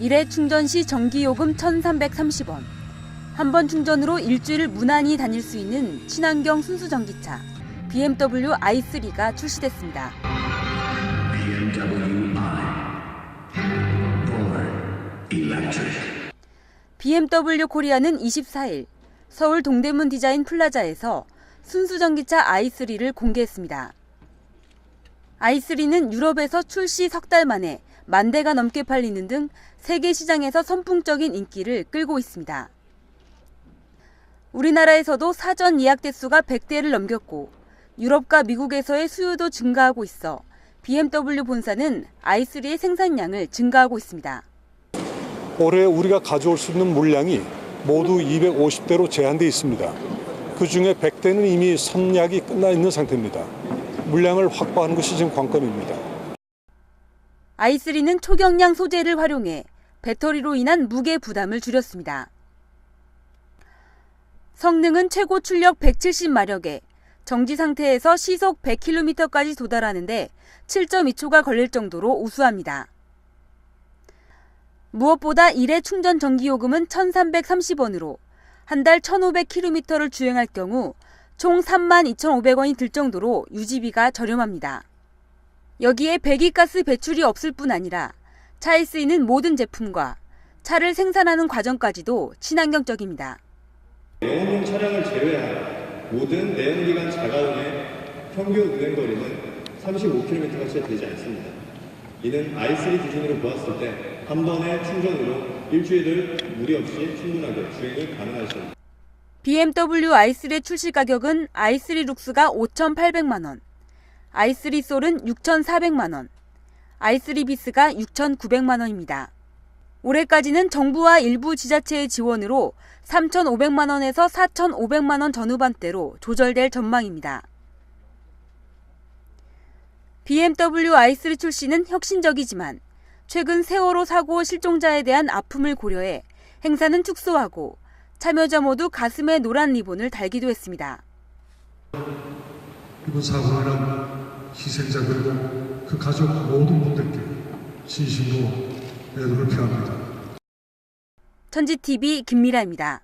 1회 충전 시 전기요금 1,330원. 한 번 충전으로 일주일 무난히 다닐 수 있는 친환경 순수 전기차 BMW i3가 출시됐습니다. BMW 코리아는 24일 서울 동대문 디자인 플라자에서 순수 전기차 i3를 공개했습니다. i3는 유럽에서 출시 석 달 만에 만 대가 넘게 팔리는 등 세계 시장에서 선풍적인 인기를 끌고 있습니다. 우리나라에서도 사전 예약 대수가 100대를 넘겼고 유럽과 미국에서의 수요도 증가하고 있어 BMW 본사는 i3의 생산량을 증가하고 있습니다. 올해 우리가 가져올 수 있는 물량이 모두 250대로 제한돼 있습니다. 그 중에 100대는 이미 선약이 끝나 있는 상태입니다. 물량을 확보하는 것이 지금 관건입니다. I3는 초경량 소재를 활용해 배터리로 인한 무게 부담을 줄였습니다. 성능은 최고 출력 170마력에 정지 상태에서 시속 100km까지 도달하는데 7.2초가 걸릴 정도로 우수합니다. 무엇보다 1회 충전 전기요금은 1,330원으로 한 달 1,500km를 주행할 경우 총 32,500원이 들 정도로 유지비가 저렴합니다. 여기에 배기가스 배출이 없을 뿐 아니라 차에 쓰이는 모든 제품과 차를 생산하는 과정까지도 친환경적입니다. 내연용 차량을 제외한 모든 내연기관 자가용의 평균 운행거리는 35km가 채 되지 않습니다. 이는 i3 기준으로 보았을 때 한 번의 충전으로 일주일을 무리 없이 충분하게 주행이 가능하십니다. BMW i3의 출시 가격은 i3 룩스가 5,800만 원, i3 솔은 6,400만 원, i3 비스가 6,900만 원입니다. 올해까지는 정부와 일부 지자체의 지원으로 3,500만 원에서 4,500만 원 전후반대로 조절될 전망입니다. BMW i3 출시는 혁신적이지만 최근 세월호 사고 실종자에 대한 아픔을 고려해 행사는 축소하고 참여자 모두 가슴에 노란 리본을 달기도 했습니다. 이번 인한 희생자들과 그 가족 모든 분들께 진심으로 애도를 표합니다. 천지TV 김미라입니다.